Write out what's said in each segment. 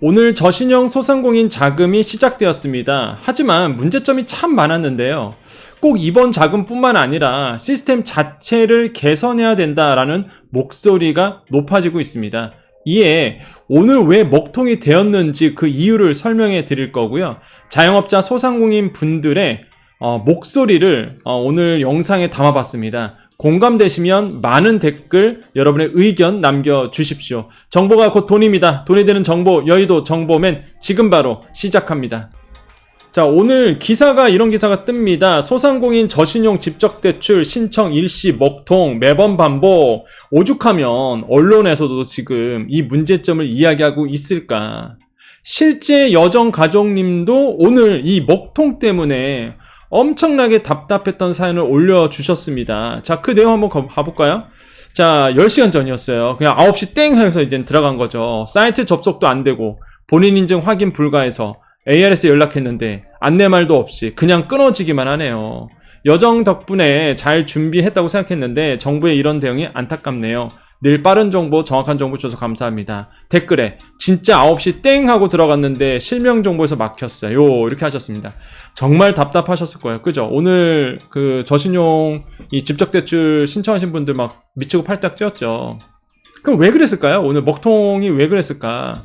오늘 저신형 소상공인 자금이 시작되었습니다. 하지만 문제점이 참 많았는데요. 꼭 이번 자금뿐만 아니라 시스템 자체를 개선해야 된다라는 목소리가 높아지고 있습니다. 이에 오늘 왜 먹통이 되었는지 그 이유를 설명해 드릴 거고요. 자영업자 소상공인 분들의 어, 목소리를 어, 오늘 영상에 담아봤습니다. 공감되시면 많은 댓글 여러분의 의견 남겨주십시오. 정보가 곧 돈입니다. 돈이 되는 정보 여의도 정보맨 지금 바로 시작합니다. 자 오늘 기사가 이런 기사가 뜹니다. 소상공인 저신용 집적대출 신청 일시 먹통 매번 반복 오죽하면 언론에서도 지금 이 문제점을 이야기하고 있을까. 실제 여정 가족님도 오늘 이 먹통 때문에 엄청나게 답답했던 사연을 올려주셨습니다. 자, 그 내용 한번 가- 가볼까요? 자, 10시간 전이었어요. 그냥 9시 땡 해서 이제 들어간 거죠. 사이트 접속도 안 되고, 본인 인증 확인 불가해서 ARS에 연락했는데, 안내 말도 없이 그냥 끊어지기만 하네요. 여정 덕분에 잘 준비했다고 생각했는데, 정부의 이런 대응이 안타깝네요. 늘 빠른 정보, 정확한 정보 주셔서 감사합니다. 댓글에, 진짜 9시 땡 하고 들어갔는데, 실명 정보에서 막혔어요. 이렇게 하셨습니다. 정말 답답하셨을 거예요. 그죠? 오늘 그 저신용 이 집적 대출 신청하신 분들 막 미치고 팔딱 뛰었죠. 그럼 왜 그랬을까요? 오늘 먹통이 왜 그랬을까?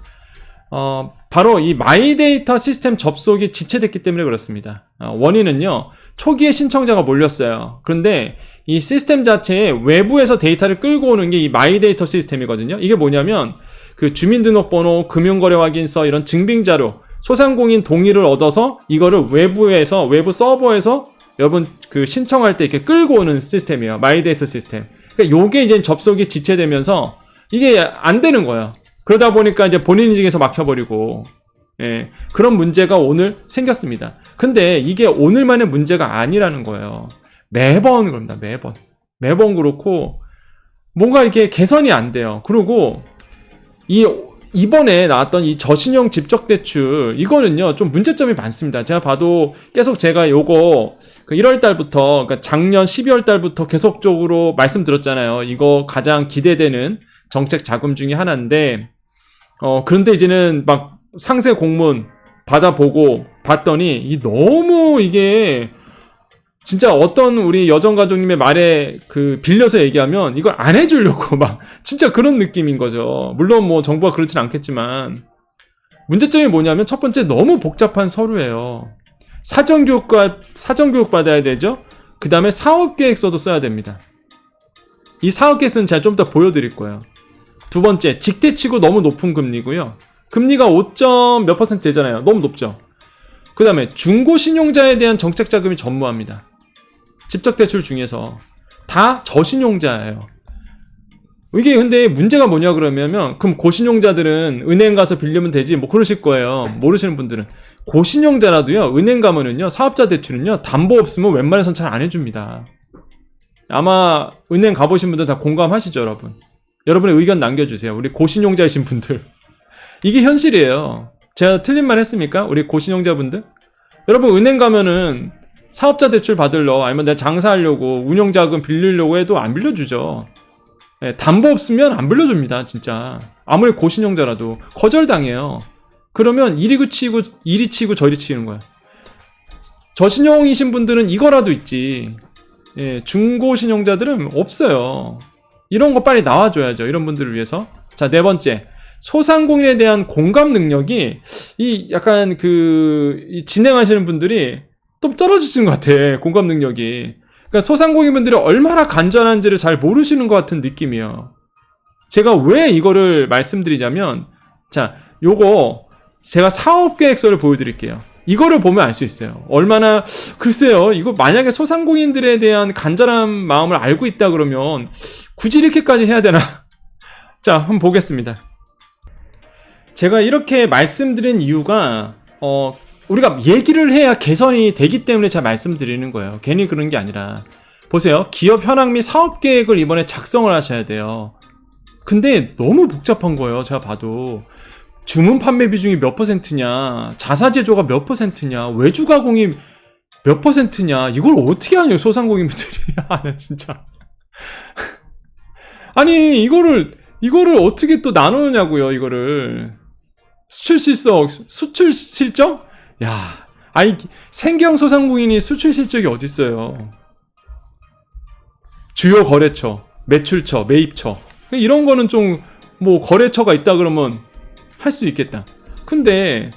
어, 바로 이 마이데이터 시스템 접속이 지체됐기 때문에 그렇습니다. 어, 원인은요, 초기에 신청자가 몰렸어요. 그런데 이 시스템 자체에 외부에서 데이터를 끌고 오는 게 이 마이데이터 시스템이거든요. 이게 뭐냐면 그 주민등록번호, 금융거래 확인서 이런 증빙 자료, 소상공인 동의를 얻어서 이거를 외부에서 외부 서버에서 여러분 그 신청할 때 이렇게 끌고 오는 시스템이에요. 마이데이터 시스템. 그러니까 요게 이제 접속이 지체되면서 이게 안 되는 거예요. 그러다 보니까 이제 본인 인증에서 막혀버리고 예, 그런 문제가 오늘 생겼습니다. 근데 이게 오늘만의 문제가 아니라는 거예요. 매번 그럽니다. 매번. 매번 그렇고 뭔가 이렇게 개선이 안 돼요. 그리고 이 이번에 나왔던 이 저신용 집적대출 이거는요 좀 문제점이 많습니다. 제가 봐도 계속 제가 요거 그 1월 달부터 그러니까 작년 12월 달부터 계속적으로 말씀드렸잖아요. 이거 가장 기대되는 정책 자금 중에 하나인데 어 그런데 이제는 막 상세 공문 받아보고 봤더니 이 너무 이게 진짜 어떤 우리 여정 가족님의 말에 그 빌려서 얘기하면 이걸 안 해주려고 막 진짜 그런 느낌인 거죠. 물론 뭐 정부가 그렇진 않겠지만 문제점이 뭐냐면 첫 번째 너무 복잡한 서류예요. 사전 교육과 사전 교육 받아야 되죠. 그 다음에 사업 계획서도 써야 됩니다. 이 사업 계획서는 제가 좀 이따 보여드릴 거예요. 두 번째 직대치고 너무 높은 금리고요. 금리가 5. 몇 퍼센트 되잖아요. 너무 높죠. 그 다음에 중고 신용자에 대한 정책 자금이 전무합니다. 집적 대출 중에서 다 저신용자예요. 이게 근데 문제가 뭐냐 그러면 그럼 고신용자들은 은행 가서 빌리면 되지 뭐 그러실 거예요. 모르시는 분들은 고신용자라도요 은행 가면은요 사업자 대출은요 담보 없으면 웬만해선 잘 안 해줍니다. 아마 은행 가보신 분들 다 공감하시죠 여러분. 여러분의 의견 남겨주세요. 우리 고신용자이신 분들 이게 현실이에요. 제가 틀린 말 했습니까? 우리 고신용자분들 여러분 은행 가면은 사업자 대출 받으러 아니면 내가 장사하려고 운영자금 빌리려고 해도 안 빌려주죠. 예, 담보 없으면 안 빌려줍니다, 진짜. 아무리 고신용자라도 거절당해요. 그러면 이리 그치고 이리 치고 저리 치는 거야. 저신용이신 분들은 이거라도 있지. 예, 중고 신용자들은 없어요. 이런 거 빨리 나와줘야죠. 이런 분들을 위해서. 자, 네 번째. 소상공인에 대한 공감 능력이 이 약간 그이 진행하시는 분들이 또 떨어지시는 것 같아. 공감 능력이. 그러니까 소상공인분들이 얼마나 간절한지를 잘 모르시는 것 같은 느낌이에요. 제가 왜 이거를 말씀드리냐면, 자, 요거 제가 사업 계획서를 보여드릴게요. 이거를 보면 알 수 있어요. 얼마나 글쎄요. 이거 만약에 소상공인들에 대한 간절한 마음을 알고 있다 그러면 굳이 이렇게까지 해야 되나? 자, 한번 보겠습니다. 제가 이렇게 말씀드린 이유가 어 우리가 얘기를 해야 개선이 되기 때문에 제가 말씀드리는 거예요. 괜히 그런 게 아니라 보세요. 기업 현황 및 사업 계획을 이번에 작성을 하셔야 돼요. 근데 너무 복잡한 거예요. 제가 봐도 주문 판매 비중이 몇 퍼센트냐, 자사 제조가 몇 퍼센트냐, 외주 가공이 몇 퍼센트냐, 이걸 어떻게 하냐, 소상공인분들이. 아, 나 진짜. 아니, 이거를, 이거를 어떻게 또 나누냐고요, 이거를. 수출 실적, 수출 실적? 야, 아니 생경 소상공인이 수출 실적이 어디 있어요? 주요 거래처, 매출처, 매입처 이런 거는 좀 뭐 거래처가 있다 그러면 할 수 있겠다. 근데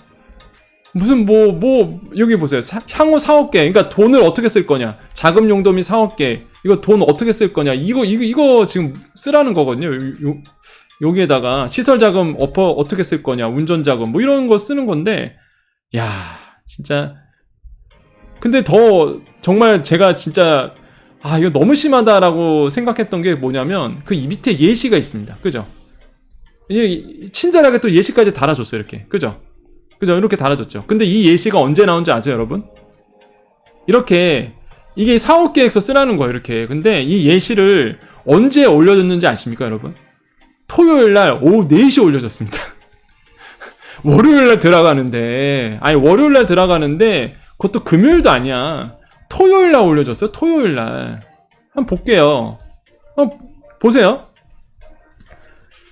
무슨 뭐뭐 여기 보세요. 사- 향후 4억 개. 그러니까 돈을 어떻게 쓸 거냐? 자금 용도 및 4억 개. 이거 돈 어떻게 쓸 거냐? 이거 이거 이거 지금 쓰라는 거거든요. 요, 요- 여기에다가 시설 자금 어퍼 어떻게 쓸 거냐? 운전 자금 뭐 이런 거 쓰는 건데 야, 진짜 근데 더 정말 제가 진짜 아, 이거 너무 심하다라고 생각했던 게 뭐냐면 그이 밑에 예시가 있습니다. 그죠? 이- 친절하게 또 예시까지 달아줬어요. 이렇게. 그죠? 그죠? 이렇게 달아줬죠. 근데 이 예시가 언제 나온지 아세요, 여러분? 이렇게 이게 사업 계획서 쓰라는 거예요, 이렇게. 근데 이 예시를 언제 올려줬는지 아십니까, 여러분? 토요일 날 오후 4시 올려줬습니다. 월요일 날 들어가는데, 아니, 월요일 날 들어가는데, 그것도 금요일도 아니야. 토요일 날 올려줬어요, 토요일 날. 한번 볼게요. 한번 보세요.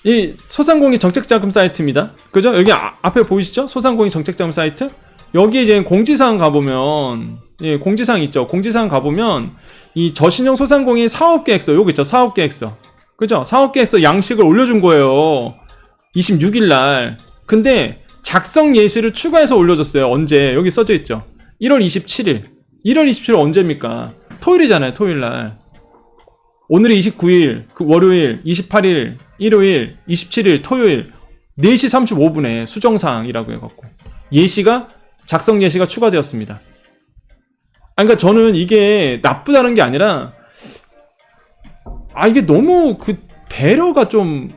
이 소상공인 정책자금 사이트입니다. 그죠? 여기 아- 앞에 보이시죠? 소상공인 정책자금 사이트. 여기 이제 공지사항 가보면 예, 공지사항 있죠. 공지사항 가보면 이 저신용 소상공인 사업계획서 여기 있죠. 사업계획서. 그죠? 사업계획서 양식을 올려준 거예요. 26일 날. 근데 작성 예시를 추가해서 올려줬어요. 언제? 여기 써져 있죠. 1월 27일. 1월 27일 언제입니까? 토요일이잖아요. 토요일 날. 오늘이 29일, 그 월요일, 28일, 일요일, 27일, 토요일 4시 35분에 수정사항이라고 해갖고 예시가 작성 예시가 추가되었습니다. 아, 그러니까 저는 이게 나쁘다는 게 아니라 아 이게 너무 그 배려가 좀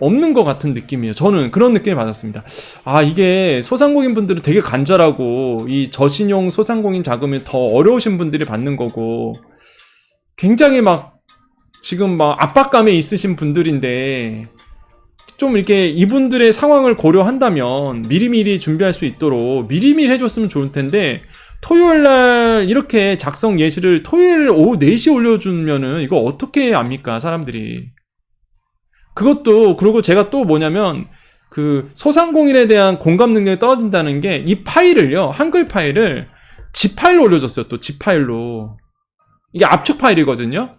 없는 것 같은 느낌이에요. 저는 그런 느낌을 받았습니다. 아 이게 소상공인 분들은 되게 간절하고 이 저신용 소상공인 자금이 더 어려우신 분들이 받는 거고 굉장히 막 지금 막 압박감에 있으신 분들인데 좀 이렇게 이분들의 상황을 고려한다면 미리미리 준비할 수 있도록 미리미리 해줬으면 좋을 텐데 토요일 날 이렇게 작성 예시를 토요일 오후 4시에 올려주면은 이거 어떻게 압니까 사람들이 그것도 그리고 제가 또 뭐냐면 그 소상공인에 대한 공감 능력이 떨어진다는 게 이 파일을요 한글 파일을 지 파일로 올려줬어요 또 지 파일로 이게 압축 파일이거든요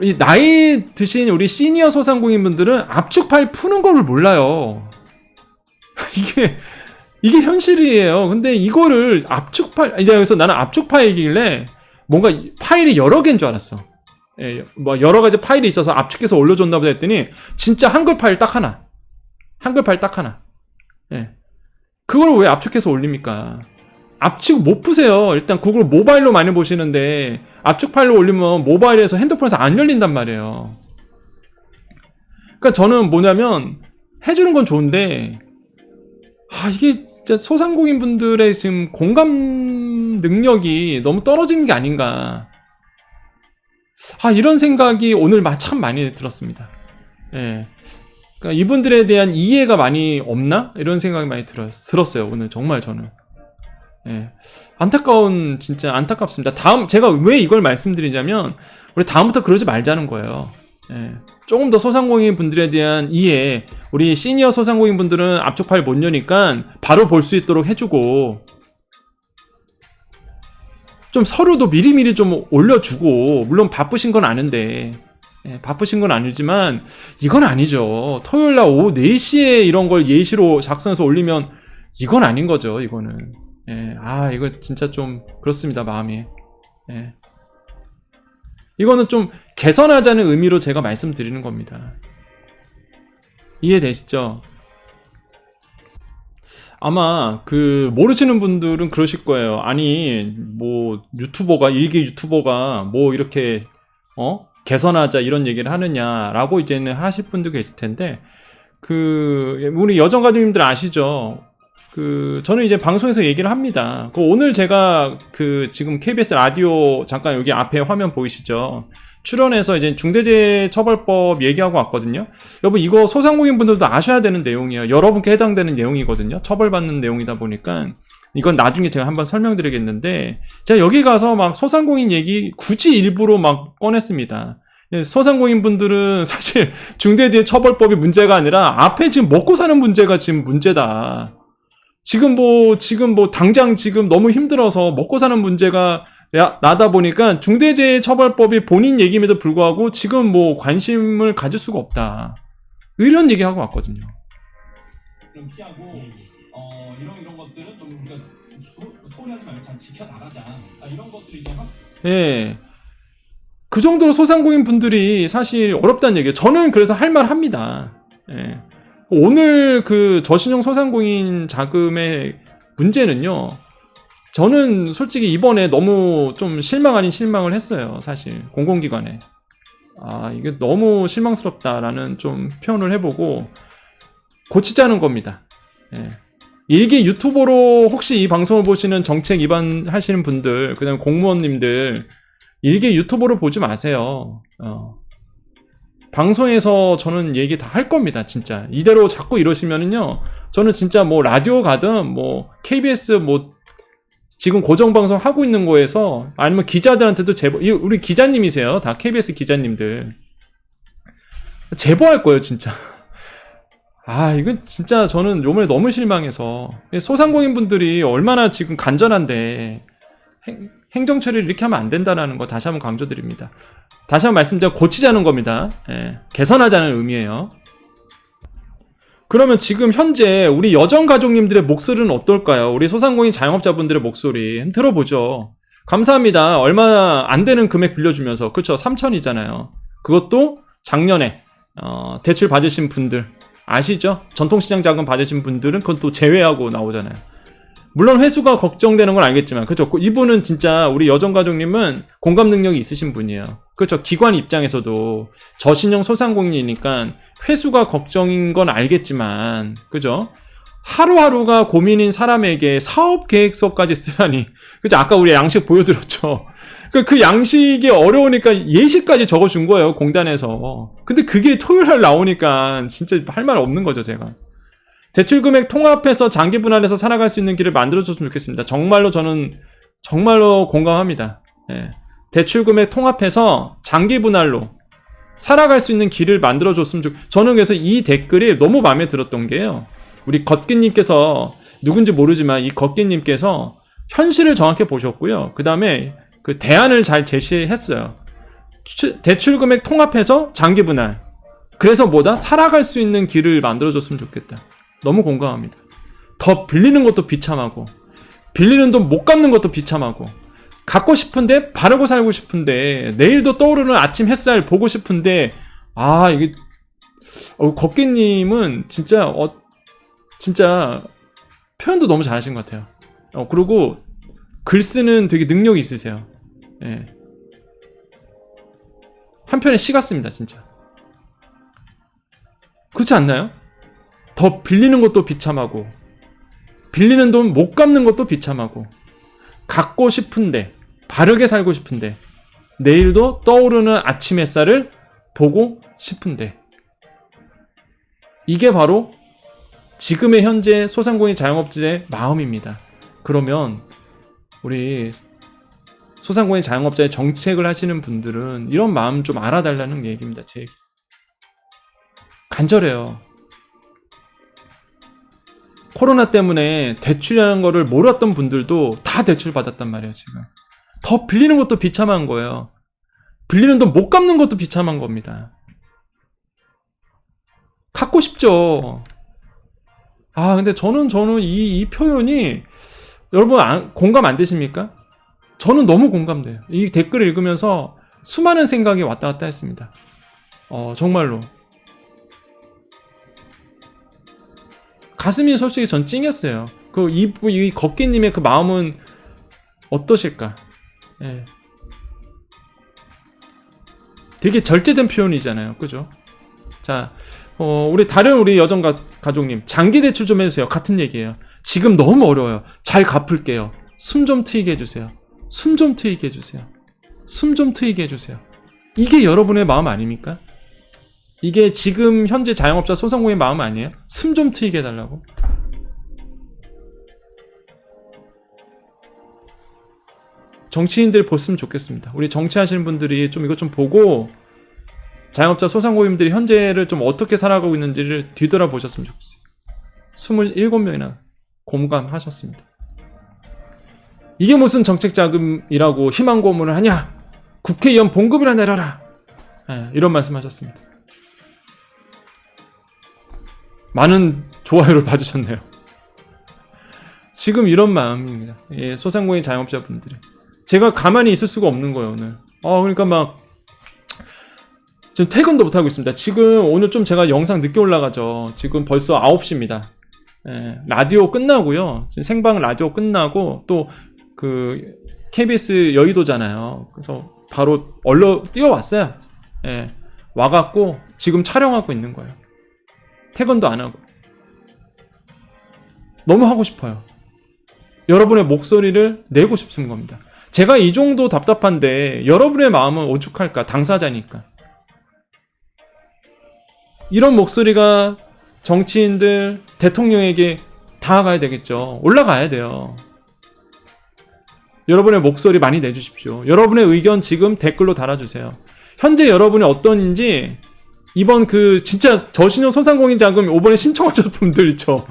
이 나이 드신 우리 시니어 소상공인 분들은 압축 파일 푸는 걸 몰라요. 이게 이게 현실이에요. 근데 이거를 압축 파일 이제 여기서 나는 압축 파일이길래 뭔가 이 파일이 여러 개인 줄 알았어. 예, 뭐 여러 가지 파일이 있어서 압축해서 올려줬나 보다 했더니 진짜 한글 파일 딱 하나. 한글 파일 딱 하나. 예. 그걸 왜 압축해서 올립니까? 압축 못 푸세요. 일단 구글 모바일로 많이 보시는데 압축 파일로 올리면 모바일에서 핸드폰에서 안 열린단 말이에요. 그러니까 저는 뭐냐면 해주는 건 좋은데 아 이게 진짜 소상공인 분들의 지금 공감 능력이 너무 떨어지는 게 아닌가. 아 이런 생각이 오늘 마- 참 많이 들었습니다. 예. 그러니까 이분들에 대한 이해가 많이 없나 이런 생각이 많이 들었, 들었어요 오늘 정말 저는. 예. 안타까운 진짜 안타깝습니다. 다음 제가 왜 이걸 말씀드리냐면 우리 다음부터 그러지 말자는 거예요. 예. 조금 더 소상공인 분들에 대한 이해, 우리 시니어 소상공인 분들은 압축 파일 못 여니까 바로 볼 수 있도록 해주고 좀 서류도 미리미리 좀 올려주고 물론 바쁘신 건 아는데 예, 바쁘신 건 아니지만 이건 아니죠. 토요일 날 오후 4시에 이런 걸 예시로 작성해서 올리면 이건 아닌 거죠. 이거는. 예, 아, 이거 진짜 좀 그렇습니다, 마음이. 예. 이거는 좀 개선하자는 의미로 제가 말씀드리는 겁니다. 이해되시죠? 아마 그 모르시는 분들은 그러실 거예요. 아니, 뭐 유튜버가 일개 유튜버가 뭐 이렇게 어? 개선하자 이런 얘기를 하느냐라고 이제는 하실 분도 계실 텐데 그 우리 여정 가족님들 아시죠? 그 저는 이제 방송에서 얘기를 합니다. 그 오늘 제가 그 지금 KBS 라디오 잠깐 여기 앞에 화면 보이시죠? 출연해서 이제 중대재해처벌법 얘기하고 왔거든요. 여러분 이거 소상공인 분들도 아셔야 되는 내용이에요. 여러분께 해당되는 내용이거든요. 처벌받는 내용이다 보니까 이건 나중에 제가 한번 설명드리겠는데 제가 여기 가서 막 소상공인 얘기 굳이 일부러 막 꺼냈습니다. 예, 소상공인 분들은 사실 중대재해처벌법이 문제가 아니라 앞에 지금 먹고 사는 문제가 지금 문제다. 지금 뭐 지금 뭐 당장 지금 너무 힘들어서 먹고 사는 문제가 야- 나다 보니까 중대재해처벌법이 본인 얘기임에도 불구하고 지금 뭐 관심을 가질 수가 없다. 이런 얘기하고 왔거든요. 좀 피하고 예, 예. 어 이런 이런 것들은 좀 우리가 소, 소리하지 말고 잘 지켜 나가자 아, 이런 것들이 이제 확 예. 그 정도로 소상공인 분들이 사실 어렵다는 얘기예요. 저는 그래서 할 말 합니다. 예. 오늘 그 저신용 소상공인 자금의 문제는요. 저는 솔직히 이번에 너무 좀 실망 아닌 실망을 했어요. 사실 공공기관에. 아, 이게 너무 실망스럽다라는 좀 표현을 해보고 고치자는 겁니다. 예. 일개 유튜버로 혹시 이 방송을 보시는 정책 위반하시는 분들, 그다음 공무원님들 일개 유튜버로 보지 마세요. 어. 방송에서 저는 얘기 다 할 겁니다, 진짜. 이대로 자꾸 이러시면은요, 저는 진짜 뭐 라디오 가든 뭐 KBS 뭐 지금 고정 방송 하고 있는 거에서 아니면 기자들한테도 제보, 이 우리 기자님이세요, 다 KBS 기자님들 제보할 거예요, 진짜. 아, 이건 진짜 저는 요번에 너무 실망해서 소상공인 분들이 얼마나 지금 간절한데 행, 행정 처리를 이렇게 하면 안 된다라는 거 다시 한번 강조드립니다. 다시 한번 말씀드려 고치자는 겁니다. 예, 개선하자는 의미예요. 그러면 지금 현재 우리 여정 가족님들의 목소리는 어떨까요? 우리 소상공인 자영업자분들의 목소리 들어보죠. 감사합니다. 얼마 안 되는 금액 빌려주면서 그쵸 3천이잖아요. 그것도 작년에 어, 대출 받으신 분들 아시죠? 전통시장 자금 받으신 분들은 그건 또 제외하고 나오잖아요. 물론 회수가 걱정되는 건 알겠지만, 그죠? 이분은 진짜 우리 여정 가족님은 공감 능력이 있으신 분이에요. 그렇죠. 기관 입장에서도 저신용 소상공인이니까 회수가 걱정인 건 알겠지만, 그죠? 하루하루가 고민인 사람에게 사업 계획서까지 쓰라니. 그죠? 아까 우리 양식 보여드렸죠. 그, 그 양식이 어려우니까 예시까지 적어준 거예요, 공단에서. 근데 그게 토요일 날 나오니까 진짜 할 말 없는 거죠, 제가. 대출 금액 통합해서 장기 분할해서 살아갈 수 있는 길을 만들어줬으면 좋겠습니다. 정말로 저는 정말로 공감합니다. 예. 대출 금액 통합해서 장기 분할로 살아갈 수 있는 길을 만들어줬으면 좋. 저는 그래서 이 댓글이 너무 마음에 들었던 게요. 우리 걷기님께서 누군지 모르지만 이 걷기님께서 현실을 정확히 보셨고요. 그 다음에 그 대안을 잘 제시했어요. 추- 대출 금액 통합해서 장기 분할. 그래서 뭐다? 살아갈 수 있는 길을 만들어줬으면 좋겠다. 너무 공감합니다. 더 빌리는 것도 비참하고, 빌리는 돈 못 갚는 것도 비참하고, 갖고 싶은데 바르고 살고 싶은데 내일도 떠오르는 아침 햇살 보고 싶은데 아 이게 어, 걷기님은 진짜 어 진짜 표현도 너무 잘하신 것 같아요. 어 그리고 글 쓰는 되게 능력이 있으세요. 예. 한편에 시 같습니다, 진짜. 그렇지 않나요? 더 빌리는 것도 비참하고, 빌리는 돈 못 갚는 것도 비참하고, 갖고 싶은데, 바르게 살고 싶은데, 내일도 떠오르는 아침 햇살을 보고 싶은데, 이게 바로 지금의 현재 소상공인 자영업자의 마음입니다. 그러면 우리 소상공인 자영업자의 정책을 하시는 분들은 이런 마음 좀 알아달라는 얘기입니다. 제 얘기. 간절해요. 코로나 때문에 대출이라는 거를 몰랐던 분들도 다 대출 받았단 말이에요, 지금. 더 빌리는 것도 비참한 거예요. 빌리는 돈 못 갚는 것도 비참한 겁니다. 갖고 싶죠. 아, 근데 저는, 저는 이, 이 표현이, 여러분, 안- 공감 안 되십니까? 저는 너무 공감돼요. 이 댓글을 읽으면서 수많은 생각이 왔다 갔다 했습니다. 어, 정말로. 가슴이 솔직히 전 찡했어요. 그, 이, 이 걷기님의 그 마음은 어떠실까? 예. 되게 절제된 표현이잖아요. 그죠? 자, 어, 우리 다른 우리 여정 가, 가족님, 장기 대출 좀 해주세요. 같은 얘기예요. 지금 너무 어려워요. 잘 갚을게요. 숨 좀 트이게 해주세요. 숨 좀 트이게 해주세요. 숨 좀 트이게 해주세요. 이게 여러분의 마음 아닙니까? 이게 지금 현재 자영업자 소상공인 마음 아니에요? 숨 좀 트이게 해달라고? 정치인들 봤으면 좋겠습니다. 우리 정치하시는 분들이 좀 이것 좀 보고 자영업자 소상공인들이 현재를 좀 어떻게 살아가고 있는지를 뒤돌아보셨으면 좋겠어요. 27명이나 공감하셨습니다. 이게 무슨 정책 자금이라고 희망 고문을 하냐? 국회의원 봉급이나 내려라. 예, 이런 말씀하셨습니다. 많은 좋아요를 받으셨네요. 지금 이런 마음입니다. 예, 소상공인 자영업자분들이. 제가 가만히 있을 수가 없는 거예요, 오늘. 어, 그러니까 막, 지금 퇴근도 못하고 있습니다. 지금 오늘 좀 제가 영상 늦게 올라가죠. 지금 벌써 9시입니다. 예, 라디오 끝나고요. 지금 생방 라디오 끝나고 또 그 KBS 여의도잖아요. 그래서 바로 얼른 뛰어왔어요. 예, 와갖고 지금 촬영하고 있는 거예요. 퇴근도 안 하고. 너무 하고 싶어요. 여러분의 목소리를 내고 싶은 겁니다. 제가 이 정도 답답한데 여러분의 마음은 오죽할까? 당사자니까. 이런 목소리가 정치인들, 대통령에게 닿아가야 되겠죠. 올라가야 돼요. 여러분의 목소리 많이 내주십시오. 여러분의 의견 지금 댓글로 달아주세요. 현재 여러분이 어떤지 이번 그 진짜 저신용 소상공인 자금 이번에 신청하셨던 분들 있죠.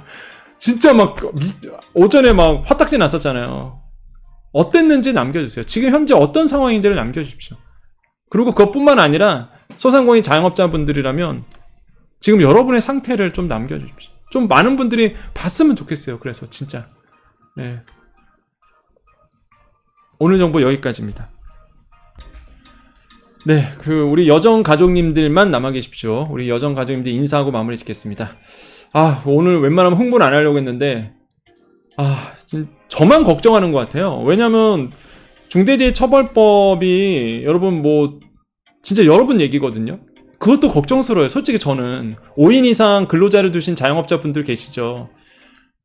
진짜 막 미- 오전에 막 화딱지 났었잖아요. 어땠는지 남겨주세요. 지금 현재 어떤 상황인지를 남겨주십시오. 그리고 그것뿐만 아니라 소상공인 자영업자분들이라면 지금 여러분의 상태를 좀 남겨주십시오. 좀 많은 분들이 봤으면 좋겠어요. 그래서 진짜. 네. 오늘 정보 여기까지입니다. 네, 그 우리 여정 가족님들만 남아 계십시오. 우리 여정 가족님들 인사하고 마무리 짓겠습니다. 아, 오늘 웬만하면 홍보는 안 하려고 했는데 아, 진 저만 걱정하는 것 같아요. 왜냐면 중대재해처벌법이 여러분 뭐 진짜 여러분 얘기거든요. 그것도 걱정스러워요. 솔직히 저는 5인 이상 근로자를 두신 자영업자분들 계시죠.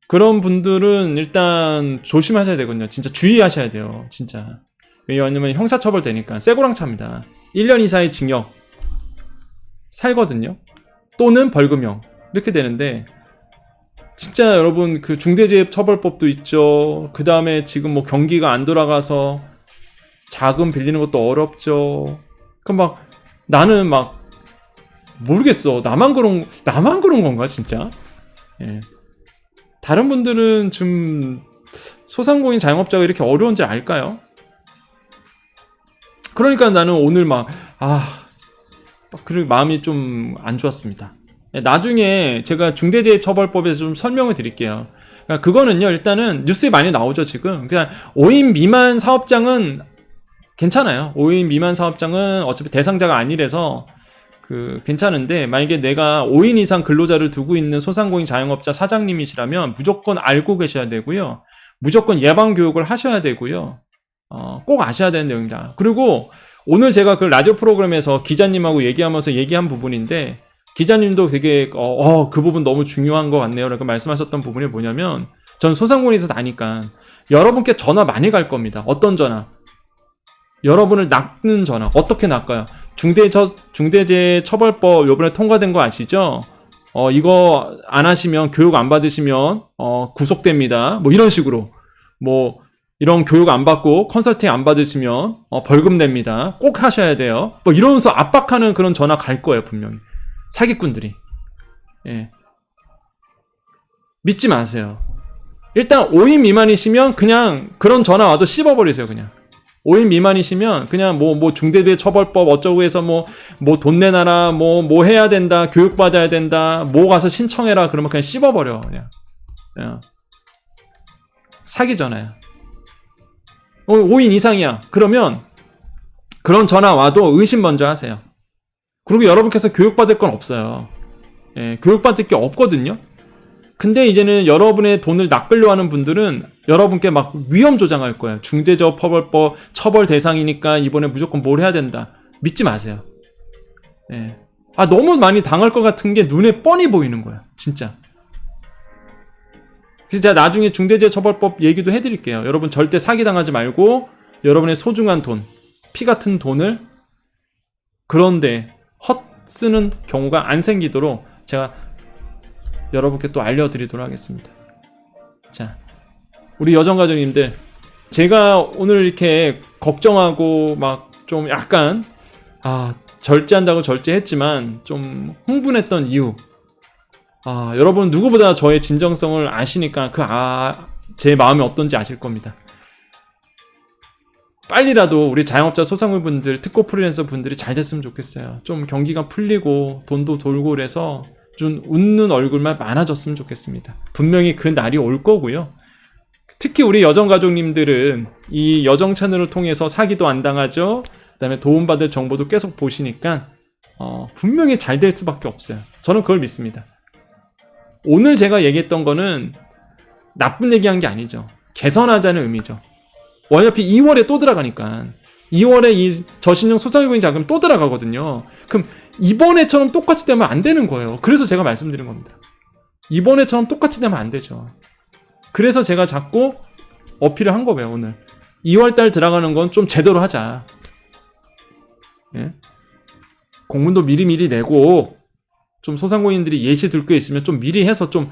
그런 분들은 일단 조심하셔야 되거든요. 진짜 주의하셔야 돼요. 진짜. 왜냐면 형사처벌 되니까 쇠고랑 찹니다. 1년 이상의 징역 살거든요. 또는 벌금형 이렇게 되는데 진짜 여러분 그 중대재해처벌법도 있죠. 그 다음에 지금 뭐 경기가 안 돌아가서 자금 빌리는 것도 어렵죠. 그럼 막 나는 막 모르겠어. 나만 그런 나만 그런 건가 진짜? 예. 다른 분들은 좀 소상공인 자영업자가 이렇게 어려운지 알까요? 그러니까 나는 오늘 막, 아, 그 마음이 좀 안 좋았습니다. 예, 나중에 제가 중대재해처벌법에서 좀 설명을 드릴게요. 그러니까 그거는요, 일단은 뉴스에 많이 나오죠, 지금. 그냥 5인 미만 사업장은 괜찮아요. 5인 미만 사업장은 어차피 대상자가 아니라서 그 괜찮은데 만약에 내가 5인 이상 근로자를 두고 있는 소상공인 자영업자 사장님이시라면 무조건 알고 계셔야 되고요. 무조건 예방 교육을 하셔야 되고요. 어, 꼭 아셔야 되는 내용입니다. 그리고 오늘 제가 그 라디오 프로그램에서 기자님하고 얘기하면서 얘기한 부분인데 기자님도 되게 어, 어, 그 부분 너무 중요한 것 같네요. 라고 말씀하셨던 부분이 뭐냐면 전 소상공인에서 나니까 여러분께 전화 많이 갈 겁니다. 어떤 전화? 여러분을 낚는 전화 어떻게 낚아요? 중대처 중대재해처벌법 요번에 통과된 거 아시죠? 어 이거 안 하시면 교육 안 받으시면 어 구속됩니다. 뭐 이런 식으로 뭐 이런 교육 안 받고 컨설팅 안 받으시면 어 벌금 냅니다. 꼭 하셔야 돼요. 뭐 이러면서 압박하는 그런 전화 갈 거예요 분명히 사기꾼들이. 예. 믿지 마세요. 일단 5인 미만이시면 그냥 그런 전화 와도 씹어버리세요 그냥. 5인 미만이시면 그냥 뭐뭐 중대재해 처벌법 어쩌고 해서 뭐 뭐 돈 내놔라 뭐뭐 해야 된다 교육 받아야 된다 뭐 가서 신청해라 그러면 그냥 씹어버려 그냥, 그냥. 사기 전화야 어, 5인 이상이야 그러면 그런 전화 와도 의심 먼저 하세요 그리고 여러분께서 교육 받을 건 없어요 예, 교육 받을 게 없거든요 근데 이제는 여러분의 돈을 낚으려 하는 분들은 여러분께 막 위험 조장할 거예요. 중대재해처벌법 처벌 대상이니까 이번에 무조건 뭘 해야 된다. 믿지 마세요. 예. 아 너무 많이 당할 것 같은 게 눈에 뻔히 보이는 거야. 진짜. 제가 나중에 중대재해처벌법 얘기도 해드릴게요. 여러분 절대 사기 당하지 말고 여러분의 소중한 돈, 피 같은 돈을 그런데 헛 쓰는 경우가 안 생기도록 제가 여러분께 또 알려드리도록 하겠습니다. 자, 우리 여정가족님들, 제가 오늘 이렇게 걱정하고 막 좀 약간, 아, 절제한다고 절제했지만 좀 흥분했던 이유. 아, 여러분 누구보다 저의 진정성을 아시니까 그 아, 제 마음이 어떤지 아실 겁니다. 빨리라도 우리 자영업자 소상공인분들, 특고 프리랜서 분들이 잘 됐으면 좋겠어요. 좀 경기가 풀리고 돈도 돌고 그래서 좀 웃는 얼굴만 많아졌으면 좋겠습니다. 분명히 그 날이 올 거고요. 특히 우리 여정 가족님들은 이 여정 채널을 통해서 사기도 안 당하죠. 그다음에 도움받을 정보도 계속 보시니까 어, 분명히 잘 될 수밖에 없어요. 저는 그걸 믿습니다. 오늘 제가 얘기했던 거는 나쁜 얘기한 게 아니죠. 개선하자는 의미죠. 어차피 2월에 또 들어가니까 2월에 이 저신용 소상공인 자금 또 들어가거든요. 그럼 이번에처럼 똑같이 되면 안 되는 거예요. 그래서 제가 말씀드린 겁니다. 이번에처럼 똑같이 되면 안 되죠. 그래서 제가 자꾸 어필을 한 거예요, 오늘. 2월달 들어가는 건 좀 제대로 하자. 예? 공문도 미리미리 내고, 좀 소상공인들이 예시 들게 있으면 좀 미리 해서 좀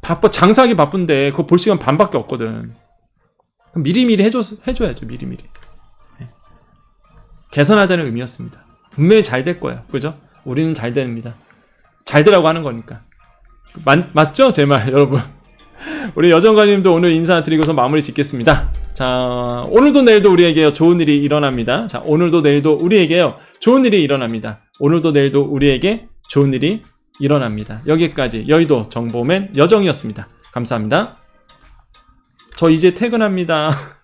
바빠, 장사하기 바쁜데 그거 볼 시간 반밖에 없거든. 미리미리 해줘, 해줘야죠, 미리미리. 예. 개선하자는 의미였습니다. 분명히 잘 될 거예요. 그죠? 우리는 잘 됩니다. 잘 되라고 하는 거니까. 맞, 맞죠? 제 말, 여러분. 우리 여정관님도 오늘 인사드리고서 마무리 짓겠습니다. 자, 오늘도 내일도 우리에게 좋은 일이 일어납니다. 자, 오늘도 내일도 우리에게요, 좋은 일이 일어납니다. 오늘도 내일도 우리에게 좋은 일이 일어납니다. 여기까지 여의도 정보맨 여정이었습니다. 감사합니다. 저 이제 퇴근합니다.